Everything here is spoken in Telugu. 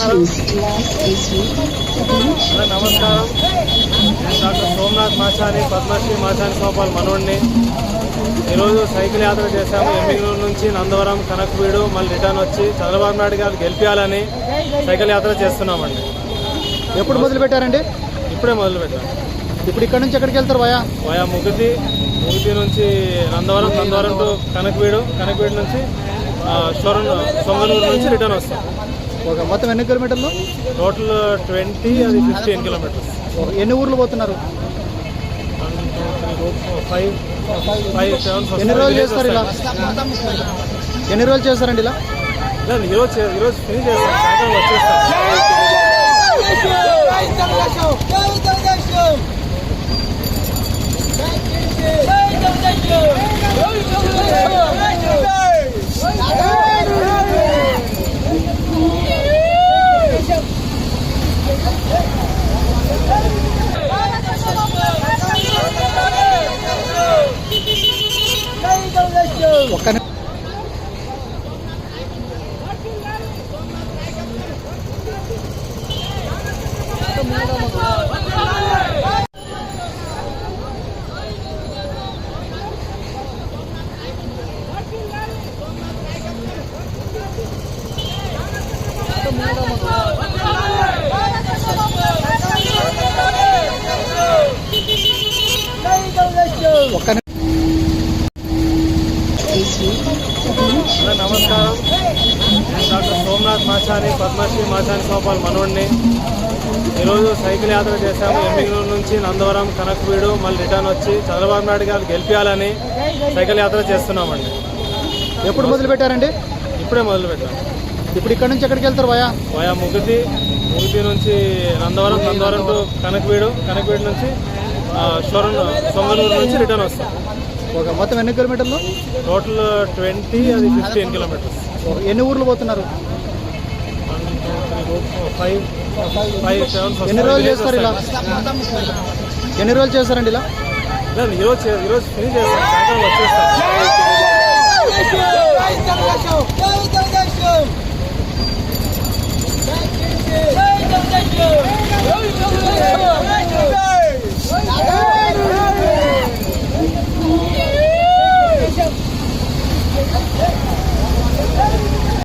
నమస్కారం నమస్కారం. నేను డాక్టర్ సోమనాథ్ మాచాని పద్మశ్రీ మాచాని గోపాల్ మనోడిని. ఈరోజు సైకిల్ యాత్ర చేశాము. ఎమ్మిగనూరు నుంచి నందవరం కనకవీడు మళ్ళీ రిటర్న్ వచ్చి చంద్రబాబు నాయుడు గారు గెలిపించాలని సైకిల్ యాత్ర చేస్తున్నామండి. ఎప్పుడు మొదలు పెట్టారండి ఇప్పుడే మొదలు పెట్టాం ఇప్పుడు ఇక్కడ నుంచి ఎక్కడికి వెళ్తారు వయా? వయా ముగితి ముగితి నుంచి నందవరం నందవరం టు కనకవీడు కనకవీడు నుంచి షొరన్ సొంగనూరు నుంచి రిటర్న్ వస్తాం. ఓకే మొత్తం ఎన్ని కిలోమీటర్లు? టోటల్ ట్వంటీ అది ఫిఫ్టీన్ కిలోమీటర్స్. ఎన్ని ఊర్లు పోతున్నారు? ఫోర్ ఫైవ్ ఫైవ్ సెవెన్ ఎన్ని రోజులు చేస్తారు ఇలా? ఎన్ని రోజులు చేస్తారండి ఇలా? ఈరోజు ఈరోజు ఫినిష్ చేస్తాం ఒక్క ఒక్క నమస్కారం. నేను డాక్టర్ సోమనాథ్ మాచాని పద్మశ్రీ మాచాని గోపాల్ మనోడిని ఈరోజు సైకిల్ యాత్ర చేశాము. ఎమ్మిగనూరు నుంచి నందవరం కనకవీడు మళ్ళీ రిటర్న్ వచ్చి చంద్రబాబు నాయుడు గారు గెలిపించాలని సైకిల్ యాత్ర చేస్తున్నామండి. ఎప్పుడు మొదలు పెట్టారండి ఇప్పుడే మొదలు పెట్టాం ఇప్పుడు ఇక్కడ నుంచి ఎక్కడికి వెళ్తారు వయా? వయా ముగితి ముగితి నుంచి నందవరం నందవరం టు కనకవీడు కనకవీడు నుంచి షొరన్ సొంగనూరు నుంచి రిటర్న్ వస్తాం. ఓకే మొత్తం ఎన్ని కిలోమీటర్లు టోటల్ ట్వంటీ అది ఫిఫ్టీన్ కిలోమీటర్స్. ఎన్ని ఊర్లు పోతున్నారు ఫైవ్ ఫైవ్ సెవెన్ ఎన్ని రోజులు చేస్తారు ఇలా ఎన్ని రోజులు చేస్తారండి ఇలా లేదు ఈరోజు చే- ఈరోజు ఫినిష్ చేస్తాం సాయంత్రం వచ్చేస్తాం